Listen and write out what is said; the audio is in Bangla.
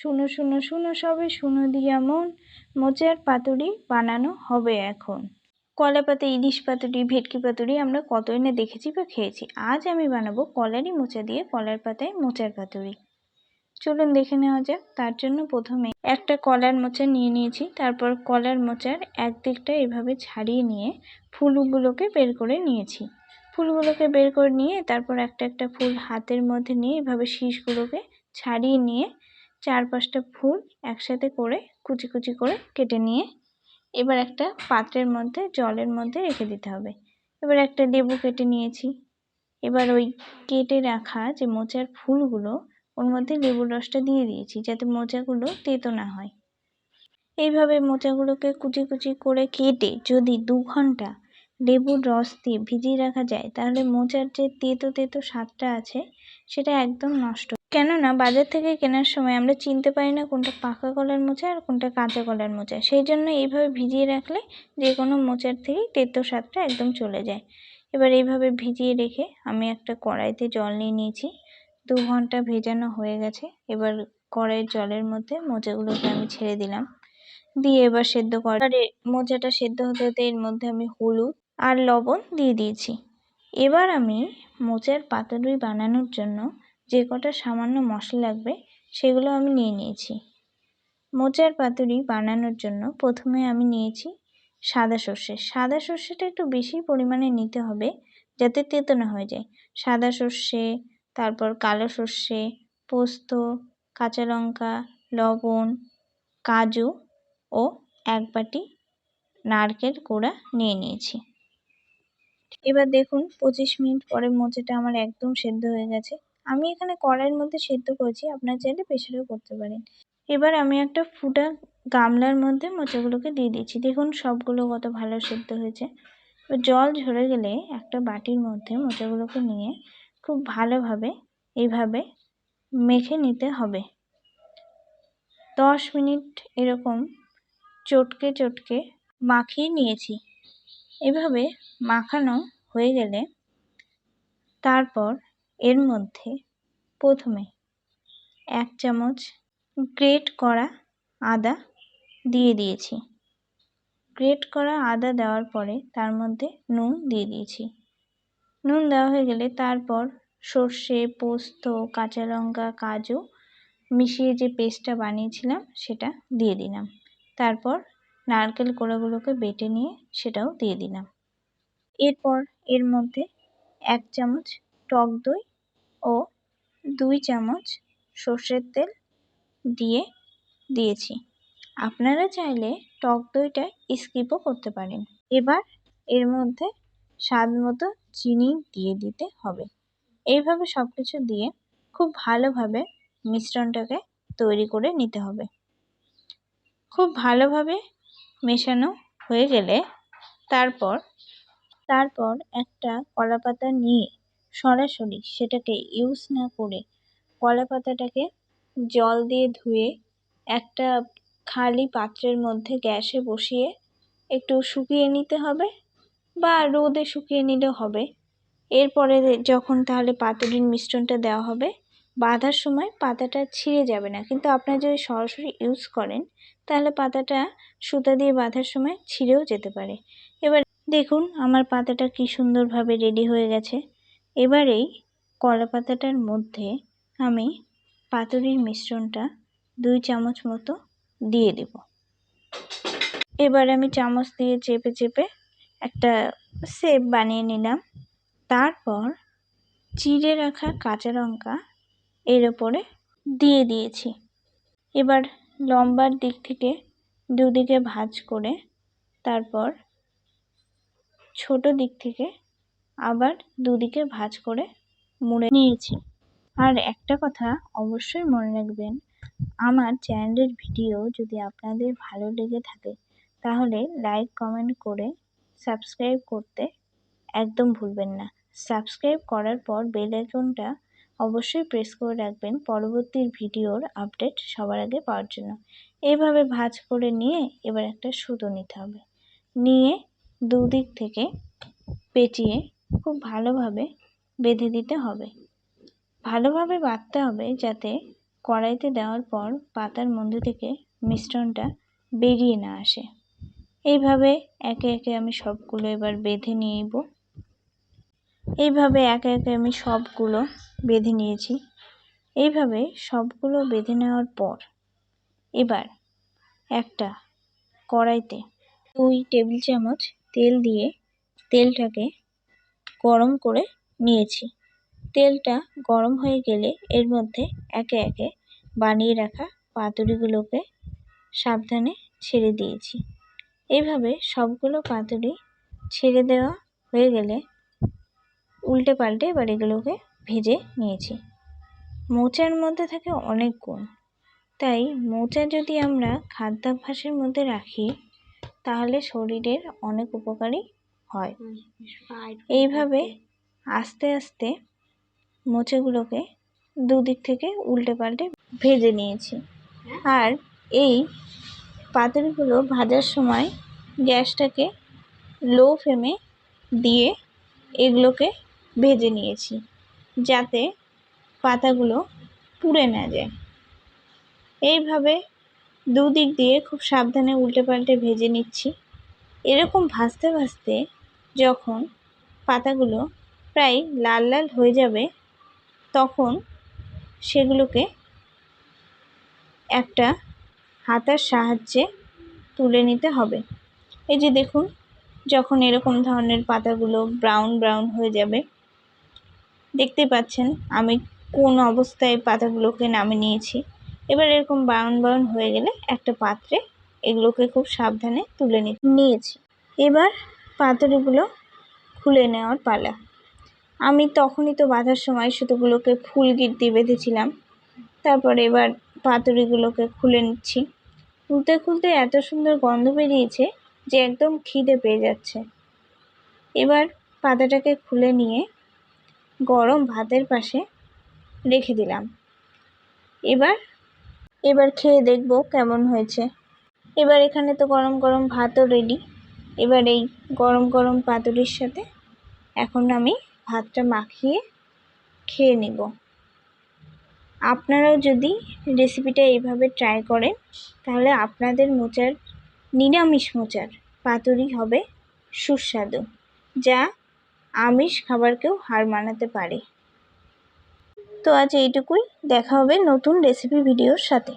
শুনো শুনো শুনো সবে, শুনো দিয়া মন। মোচার পাতুরি বানানো হবে এখন। কলা পাতা ইলিশ পাতুরি, ভেটকি পাতুরি আমরা কতই না দেখেছি বা খেয়েছি। আজ আমি বানাবো কলারই মোচা দিয়ে কলার পাতায় মোচার পাতুরি। চলুন দেখে নেওয়া যাক। তার জন্য প্রথমে একটা কলার মোচা নিয়ে নিয়েছি। তারপর কলার মোচার একদিকটা এভাবে ছাড়িয়ে নিয়ে ফুলগুলোকে বের করে নিয়েছি। ফুলগুলোকে বের করে নিয়ে তারপর একটা একটা ফুল হাতের মধ্যে নিয়ে এভাবে শীষগুলোকে ছাড়িয়ে নিয়ে চার পাঁচটা ফুল একসাথে করে কুচি কুচি করে কেটে নিয়ে এবার একটা পাত্রের মধ্যে, জলের মধ্যে রেখে দিতে হবে। এবার একটা লেবু কেটে নিয়েছি। এবার ওই কেটে রাখা যে মোচার ফুলগুলো, ওর মধ্যে লেবুর রসটা দিয়ে দিয়েছি যাতে মোচাগুলো তেতো না হয়। এইভাবে মোচাগুলোকে কুচি কুচি করে কেটে যদি দু ঘণ্টা লেবুর রস দিয়ে ভিজিয়ে রাখা যায়, তাহলে মোচার যে তেতো তেতো স্বাদটা আছে, সেটা একদম নষ্ট কেননা বাজার থেকে কেনার সময় আমরা চিনতে পারি না কোনটা পাকা কলার মোচা আর কোনটা কাঁচা কলার মোচা। সেই জন্য এইভাবে ভিজিয়ে রাখলে যে কোনো মোচার থেকেই তেতো স্বাদটা একদম চলে যায়। এবার এইভাবে ভিজিয়ে রেখে আমি একটা কড়াইতে জল নিয়ে নিয়েছি। দু ঘণ্টা ভেজানো হয়ে গেছে। এবার কড়াইয়ের জলের মধ্যে মোচাগুলোকে আমি ছেড়ে দিলাম। দিয়ে এবার সেদ্ধ করে মোচাটা সেদ্ধ হতে হতে এর মধ্যে আমি হলুদ আর লবণ দিয়ে দিয়েছি। এবার আমি মোচার পাতুরি বানানোর জন্য যে কটা সামান্য মশলা লাগবে, সেগুলো আমি নিয়ে নিয়েছি। মোচার পাতুরি বানানোর জন্য প্রথমে আমি নিয়েছি সাদা সর্ষে। সাদা সর্ষেটা একটু বেশি পরিমাণে নিতে হবে যাতে তেতো না হয়ে যায়। সাদা সর্ষে, তারপর কালো সর্ষে, পোস্ত, কাঁচা লঙ্কা, লবণ, কাজু ও এক বাটি নারকেল কোড়া নিয়ে নিয়েছি। এবার দেখুন পঁচিশ মিনিট পরে মোচাটা আমার একদম সেদ্ধ হয়ে গেছে। আমি এখানে কড়াইয়ের মধ্যে সেদ্ধ করেছি, আপনার চাইলে প্রেশারেও করতে পারেন। এবার আমি একটা ফুটা গামলার মধ্যে মোচাগুলোকে দিয়ে দিয়েছি দেখুন সবগুলো কত ভালো সেদ্ধ হয়েছে। জল ঝরে গেলে একটা বাটির মধ্যে মোচাগুলোকে নিয়ে খুব ভালোভাবে এইভাবে মেখে নিতে হবে। দশ মিনিট এরকম চটকে চটকে মাখিয়ে নিয়েছি। এভাবে মাখানো হয়ে গেলে তারপর এর মধ্যে প্রথমে এক চামচ গ্রেট করা আদা দিয়ে দিয়েছি। গ্রেট করা আদা দেওয়ার পরে তার মধ্যে নুন দিয়ে দিয়েছি। নুন দেওয়া হয়ে গেলে তারপর সর্ষে, পোস্ত, কাঁচা লঙ্কা, কাজু মিশিয়ে যে পেস্টটা বানিয়েছিলাম সেটা দিয়ে দিলাম। তারপর নারকেল কোড়াগুলোকে বেটে নিয়ে সেটাও দিয়ে দিলাম। এরপর এর মধ্যে এক চামচ টক দই দুই চামচ সর্ষের তেল দিয়ে দিয়েছি। আপনারা চাইলে টক দইটা স্কিপও করতে পারেন। এবার এর মধ্যে স্বাদ মতো চিনি দিয়ে দিতে হবে। এইভাবে সব কিছু দিয়ে খুব ভালোভাবে মিশ্রণটাকে তৈরি করে নিতে হবে। খুব ভালোভাবে মেশানো হয়ে গেলে তারপর তারপর একটা কলা পাতা নিয়ে সরাসরি সেটাকে ইউজ না করে কলা পাতাটাকে জল দিয়ে ধুয়ে একটা খালি পাত্রের মধ্যে গ্যাসে বসিয়ে একটু শুকিয়ে নিতে হবে বা রোদে শুকিয়ে নিলেও হবে। এরপরে যখন তাহলে পাতুরির মিশ্রণটা দেওয়া হবে, বাঁধার সময় পাতাটা ছিঁড়ে যাবে না। কিন্তু আপনারা যদি সরাসরি ইউজ করেন, তাহলে পাতাটা সুতা দিয়ে বাঁধার সময় ছিঁড়েও যেতে পারে। এবার দেখুন আমার পাতাটা কি সুন্দরভাবে রেডি হয়ে গেছে। এবারেই কলা পাতাটার মধ্যে আমি পাতুরির মিশ্রণটা দুই চামচ মতো দিয়ে দেব। এবার আমি চামচ দিয়ে চেপে চেপে একটা শেপ বানিয়ে নিলাম। তারপর চিড়ে রাখা কাঁচা লঙ্কা এর ওপরে দিয়ে দিয়েছি। এবার লম্বার দিক থেকে দুদিকে ভাঁজ করে তারপর ছোট দিক থেকে আবার দুদিকে ভাঁজ করে মুড়ে নিয়েছি। আর একটা কথা অবশ্যই মনে রাখবেন, আমার চ্যানেলের ভিডিও যদি আপনাদের ভালো লেগে থাকে, তাহলে লাইক কমেন্ট করে সাবস্ক্রাইব করতে একদম ভুলবেন না। সাবস্ক্রাইব করার পর বেল আইকনটা অবশ্যই প্রেস করে রাখবেন পরবর্তী ভিডিওর আপডেট সবার আগে পাওয়ার জন্য। এইভাবে ভাঁজ করে নিয়ে এবার একটা সুতো নিতে হবে। নিয়ে দুদিক থেকে পেঁচিয়ে খুব ভালোভাবে বেঁধে দিতে হবে। ভালোভাবে বাঁধতে হবে যাতে কড়াইতে দেওয়ার পর পাতার মধ্যে থেকে মিশ্রণটা বেরিয়ে না আসে। এইভাবে একে একে আমি সবগুলো এবার বেঁধে নিব। এইভাবে একে একে আমি সবগুলো বেঁধে নিয়েছি। এইভাবে সবগুলো বেঁধে নেওয়ার পর এবার একটা কড়াইতে দুই টেবিল চামচ তেল দিয়ে তেলটাকে গরম করে নিয়েছি। তেলটা গরম হয়ে গেলে এর মধ্যে একে একে বানিয়ে রাখা পাতুরিগুলোকে সাবধানে ছেড়ে দিয়েছি। এইভাবে সবগুলো পাতুরি ছেড়ে দেওয়া হয়ে গেলে উল্টে পাল্টে এবার এগুলোকে ভেজে নিয়েছি। মোচার মধ্যে থাকে অনেক গুণ। তাই মোচা যদি আমরা খাদ্যাভ্যাসের মধ্যে রাখি, তাহলে শরীরের অনেক উপকারী হয়। এইভাবে আস্তে আস্তে মোচেগুলোকে দুদিক থেকে উল্টে পাল্টে ভেজে নিয়েছি। আর এই পাতুরিগুলো ভাজার সময় গ্যাসটাকে লো ফ্লেমে দিয়ে এগুলোকে ভেজে নিয়েছি যাতে পাতাগুলো পুড়ে না যায়। এইভাবে দুদিক দিয়ে খুব সাবধানে উল্টে পাল্টে ভেজে নিচ্ছি। এরকম ভাজতে ভাজতে যখন পাতাগুলো প্রায় লাল লাল হয়ে যাবে, তখন সেগুলোকে একটা হাতার সাহায্যে তুলে নিতে হবে। এই যে দেখুন, যখন এরকম ধরনের পাতাগুলো ব্রাউন ব্রাউন হয়ে যাবে, দেখতে পাচ্ছেন আমি কোন অবস্থায় পাতাগুলোকে নামে নিয়েছি। এবার এরকম ব্রাউন ব্রাউন হয়ে গেলে একটা পাত্রে এগুলোকে খুব সাবধানে তুলে নিয়েছি। এবার পাতুরিগুলো খুলে নেওয়ার পালা। আমি তখনই তো বাঁধার সময় সুতোগুলোকে ফুল গিট দিয়ে বেঁধেছিলাম। তারপর এবার পাতুরিগুলোকে খুলে নিচ্ছি। খুলতে খুলতে এত সুন্দর গন্ধ বেরিয়েছে যে একদম খিদে পেয়ে যাচ্ছে। এবার পাতাটাকে খুলে নিয়ে গরম ভাতের পাশে রেখে দিলাম। এবার এবার খেয়ে দেখব কেমন হয়েছে। এবার এখানে তো গরম গরম ভাতও রেডি এবার এই গরম গরম পাতুরির সাথে এখন আমি ভাতটা মাখিয়ে খেয়ে নেব। আপনারাও যদি রেসিপিটা এইভাবে ট্রাই করেন, তাহলে আপনাদের মোচার নিরামিষ মোচার পাতুরি হবে সুস্বাদু, যা আমিষ খাবারকেও হার মানাতে পারে। তো আজ এইটুকুই, দেখা হবে নতুন রেসিপি ভিডিওর সাথে।